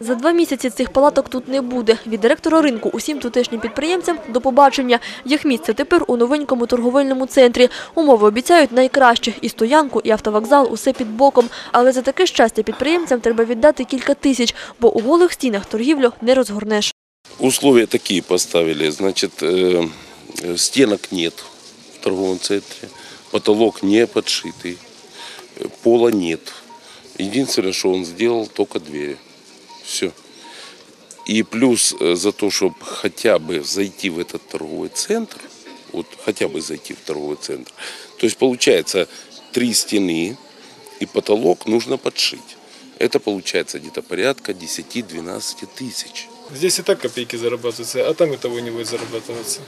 За два місяці цих палаток тут не буде. Від директора ринку усім тутешнім підприємцям до побачення. Їх місце тепер у новенькому торговельному центрі. Умови обіцяють найкращі. І стоянку, і автовокзал, усе під боком. Але за таке щастя підприємцям треба віддати кілька тисяч, бо у голих стінах торгівлю не розгорнеш. Условия такие поставили, значит, э, э, стенок нет в торговом центре, потолок не подшитый, э, пола нет. Единственное, что он сделал, только двери. Все. И плюс э, за то, чтобы хотя бы зайти в этот торговый центр, вот хотя бы зайти в торговый центр, то есть получается три стены и потолок нужно подшить. Это получается где-то порядка 10-12 тысяч. Здесь и так копейки зарабатываются, а там и того не будет зарабатываться.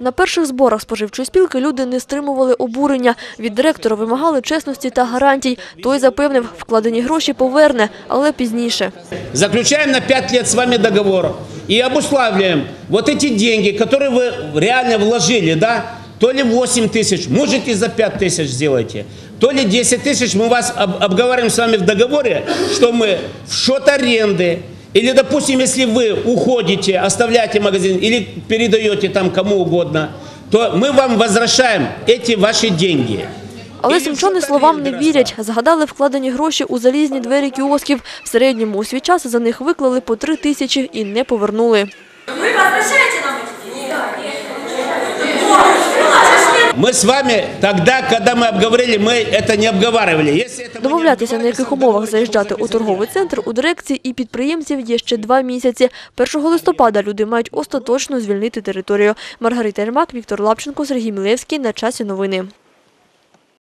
На перших зборах споживчої спілки люди не стримували обурення. Від директора вимагали чесності та гарантій. Той запевнив, вкладені гроші поверне, але пізніше. Заключаем на 5 лет с вами договор и обуславливаем вот эти деньги, которые вы реально вложили, да, то ли 8 тысяч, может и за 5 тысяч сделайте, то ли 10 тысяч, мы вас об- обговариваем с вами в договоре, что мы в счет аренды, или, допустим, если вы уходите, оставляете магазин или передаете там кому угодно, то мы вам возвращаем эти ваши деньги. Але сумчани словам не вірять. Згадали вкладені гроші у залізні двері кіосків. В середньому у свій час за них виклали по три тисячі і не повернули. Вы нас же ж нет Мы с вами тогда, когда мы обговорили, мы это не обговаривали. Если это мы не Домовлятися, на яких обговаривали, умовах договор заїжджати у пишется торговий центр у дирекції і підприємців є ще два місяці. 1 листопада люди мають остаточно звільнити територію. Маргарита Ермак, Віктор Лапченко, Сергій Мілевський. На часі новини.